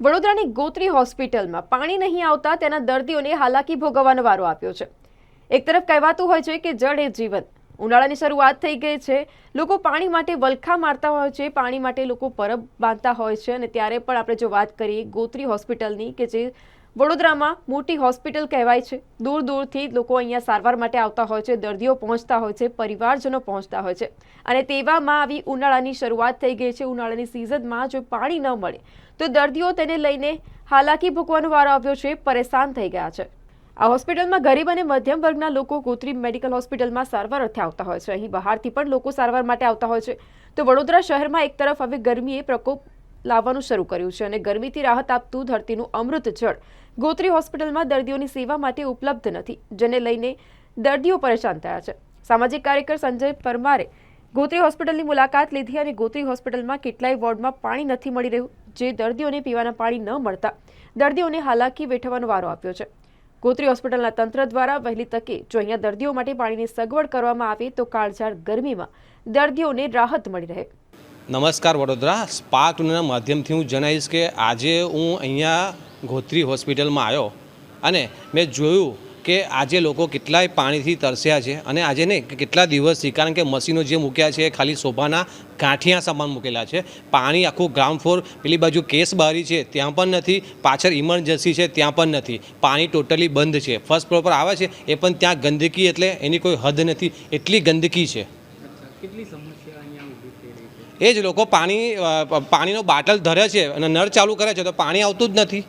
વડોદરાની ગોત્રી હોસ્પિટલમાં પાણી નહીં આવતા તેના દર્દીઓને હાલાકી ભોગવવાનો વારો આપ્યો છે. એક તરફ કહેવાતું હોય છે કે જળ એ જીવન. ઉનાળાની શરૂઆત થઈ ગઈ છે. લોકો પાણી માટે વલખા મારતા હોય છે, પાણી માટે લોકો પરબ બાંધતા હોય છે અને ત્યારે પણ આપણે જો વાત કરીએ ગોત્રી હોસ્પિટલની કે જે વડોદરામાં મોટી હોસ્પિટલ કહેવાય છે. દૂર દૂરથી લોકો અહીંયા સારવાર માટે આવતા હોય છે, દર્દીઓ પહોંચતા હોય છે, પરિવારજનો પહોંચતા હોય છે. અને તેવામાં આવી ઉનાળાની શરૂઆત થઈ ગઈ છે. ઉનાળાની સિઝનમાં જો પાણી ન મળે, તો દર્દીઓ તેને લઈને હાલાકી ભોગવાનો વારો આવ્યો છે. પરેશાન થઈ ગયા છે. આ હોસ્પિટલમાં ગરીબ અને મધ્યમ વર્ગના લોકો ગોત્રી મેડિકલ હોસ્પિટલમાં સારવાર અર્થે આવતા હોય છે. અહીં બહારથી પણ લોકો સારવાર માટે આવતા હોય છે. તો વડોદરા શહેરમાં એક તરફ હવે ગરમીએ પ્રકોપ લાવવાનું શરૂ કર્યું છે અને ગરમીથી રાહત આપતું ધરતીનું અમૃત જળ ગોત્રી હોસ્પિટલમાં દર્દીઓની સેવા માટે ઉપલબ્ધ નથી, જેને લઈને દર્દીઓ પરેશાન થયા છે. સામાજિક કાર્યકર સંજય પરમારે ગોત્રી હોસ્પિટલની મુલાકાત લીધી અને ગોત્રી હોસ્પિટલમાં કેટલાય વોર્ડમાં પાણી નથી મળી રહ્યું, જે દર્દીઓને પીવાના પાણી ન મળતા દર્દીઓને હાલાકી વેઠવાનો વારો આપ્યો છે. ગોત્રી હોસ્પિટલના તંત્ર દ્વારા વહેલી તકે જો અહીંયા દર્દીઓ માટે પાણીની સગવડ કરવામાં આવે તો કાળઝાળ ગરમીમાં દર્દીઓને રાહત મળી રહે. નમસ્કાર વડોદરા. સ્પાર્ક ટુના માધ્યમથી હું જણાવીશ કે આજે હું અહીંયા ગોત્રી હોસ્પિટલમાં આવ્યો અને મેં જોયું કે આજે લોકો કેટલાય પાણીથી તરસ્યા છે અને આજે નહીં કેટલા દિવસથી કારણ કે મશીનો જે મૂક્યા છે એ ખાલી શોભાના ગાંઠિયા સામાન મૂકેલા છે. પાણી આખું ગ્રાઉન્ડ ફ્લોર પેલી બાજુ કેસ બારી છે, ત્યાં પણ નથી. પાછળ ઇમરજન્સી છે, ત્યાં પણ નથી. પાણી ટોટલી બંધ છે. ફર્સ્ટ ફ્લોર પર આવે છે, એ પણ ત્યાં ગંદકી એટલે એની કોઈ હદ નથી. એટલી ગંદકી છે. કેટલી સમસ્યા અહીંયા ઊભી થઈ રહી છે એ જ લોકો પાણી પાણીનો બાટલ ધરે છે અને નળ ચાલુ કરે છે તો પાણી આવતું જ નથી.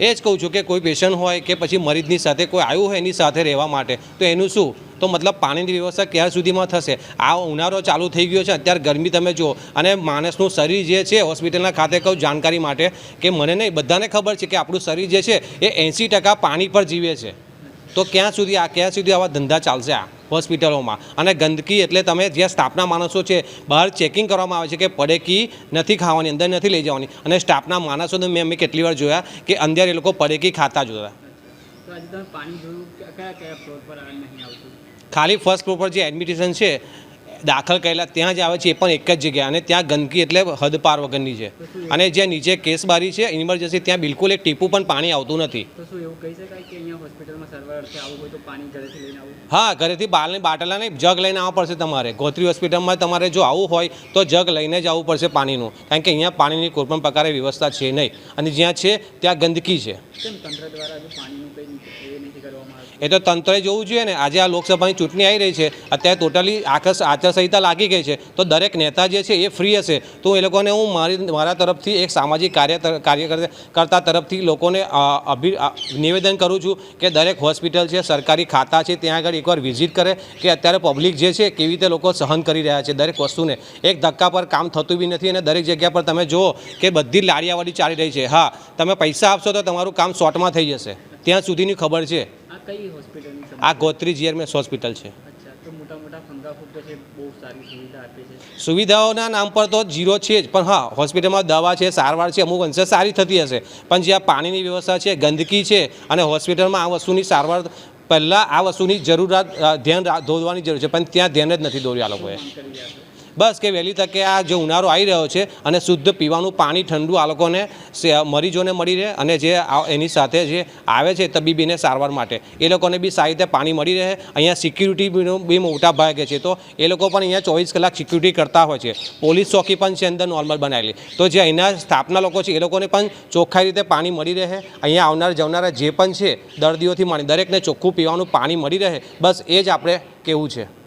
એ જ કહું છું કે કોઈ પેશન્ટ હોય કે પછી મરીજની સાથે કોઈ આવ્યું હોય એની સાથે રહેવા માટે તો એનું શું? તો મતલબ પાણીની વ્યવસ્થા ક્યાં સુધીમાં થશે? આ ઉનાળો ચાલુ થઈ ગયો છે અત્યારે ગરમી તમે જુઓ. અને માણસનું શરીર જે છે હોસ્પિટલના ખાતે કહું જાણકારી માટે કે મને નહીં બધાને ખબર છે કે આપણું શરીર જે છે એ એંસી ટકા પાણી પર જીવે છે. તો ક્યાં સુધી આ ક્યાં સુધી આવા ધંધા ચાલશે આ? હોસ્પિટલોમાં. અને ગંદકી એટલે તમે જ્યાં સ્ટાફના માણસો છે બહાર ચેકિંગ કરવામાં આવે છે કે પડેકી નથી ખાવાની અંદર નથી લઈ જવાની. અને સ્ટાફના માણસોને મેં અમે કેટલી વાર જોયા કે અંદર એ લોકો પડેકી ખાતા જોયા ખાલી ફર્સ્ટ ફ્લોર પર જે એડમિટેશન છે દાખલ કરેલા ત્યાં જ આવે છે એ પણ એક જ જગ્યા અને ત્યાં ગંદકી એટલે હદ પાર વગરની છે. અને જે નીચે કેસબારી છે ઇમરજન્સી ત્યાં બિલકુલ એક ટીપું પણ પાણી આવતું નથી. હા ઘરેથી બારની બાટલા નહીં જગ લઈને આવવા પડશે તમારે. ગોત્રી હોસ્પિટલમાં તમારે જો આવવું હોય તો જગ લઈને જ આવવું પડશે પાણીનું. કારણ કે અહીંયા પાણીની કોઈપણ પ્રકારે વ્યવસ્થા છે નહીં. અને જ્યાં છે ત્યાં ગંદકી છે. તંત્ર એ તો તંત્રએ જોવું જોઈએ ને. આજે આ લોકસભાની ચૂંટણી આવી રહી છે, અત્યારે ટોટલી આકર્ષ આચારસંહિતા લાગી ગઈ છે. તો દરેક નેતા જે છે એ ફ્રી હશે. તો એ લોકોને હું મારી, મારા તરફથી એક સામાજિક કાર્ય કાર્યકર્તા કાર્ય કર- કરતા તરફથી લોકોને અભિ નિવેદન કરું છું કે દરેક હોસ્પિટલ છે, સરકારી ખાતા છે, ત્યાં આગળ એકવાર વિઝિટ કરે કે અત્યારે પબ્લિક જે છે કેવી રીતે લોકો સહન કરી રહ્યા છે દરેક વસ્તુને. એક ધક્કા પર કામ થતું બી નથી અને દરેક જગ્યા પર તમે જુઓ કે બધી લાડિયાવાડી ચાલી રહી છે. હા, તમે પૈસા આપશો તો તમારું કામ શોર્ટમાં થઈ જશે. ત્યાં સુધીની ખબર છે. આ ગોત્રી જીઆરમેસ હોસ્પિટલ છે. સુવિધાઓના નામ પર તો જીરો છે જ પણ હા હોસ્પિટલમાં દવા છે સારવાર છે અમુક અંશે સારી થતી હશે. પણ જ્યાં પાણીની વ્યવસ્થા છે ગંદકી છે અને હોસ્પિટલમાં આ વસ્તુની સારવાર પહેલાં આ વસ્તુની જરૂરિયાત ધ્યાન દોરવાની જરૂર છે પણ ત્યાં ધ્યાન જ નથી દોર્યું આ લોકોએ. બસ કે વહેલી તકે આ જે ઉનાળો આવી રહ્યો છે અને શુદ્ધ પીવાનું પાણી ઠંડુ આ લોકોને મરીજોને મળી રહે અને જે એની સાથે જે આવે છે તબીબીને સારવાર માટે, એ લોકોને બી સારી રીતે પાણી મળી રહે. અહીંયા સિક્યુરિટી બી મોટા ભાગે છે તો એ લોકો પણ અહીંયા ચોવીસ કલાક સિક્યુરિટી કરતા હોય છે. પોલીસ ચોકી પણ છે અંદર નોર્મલ બનાવેલી. તો જે અહીંના સ્થાપના લોકો છે એ લોકોને પણ ચોખ્ખાઈ રીતે પાણી મળી રહે. અહીંયા આવનાર, જવનારા જે પણ છે, દર્દીઓથી માંડી દરેકને ચોખ્ખું પીવાનું પાણી મળી રહે. બસ એ જ આપણે કેવું છે.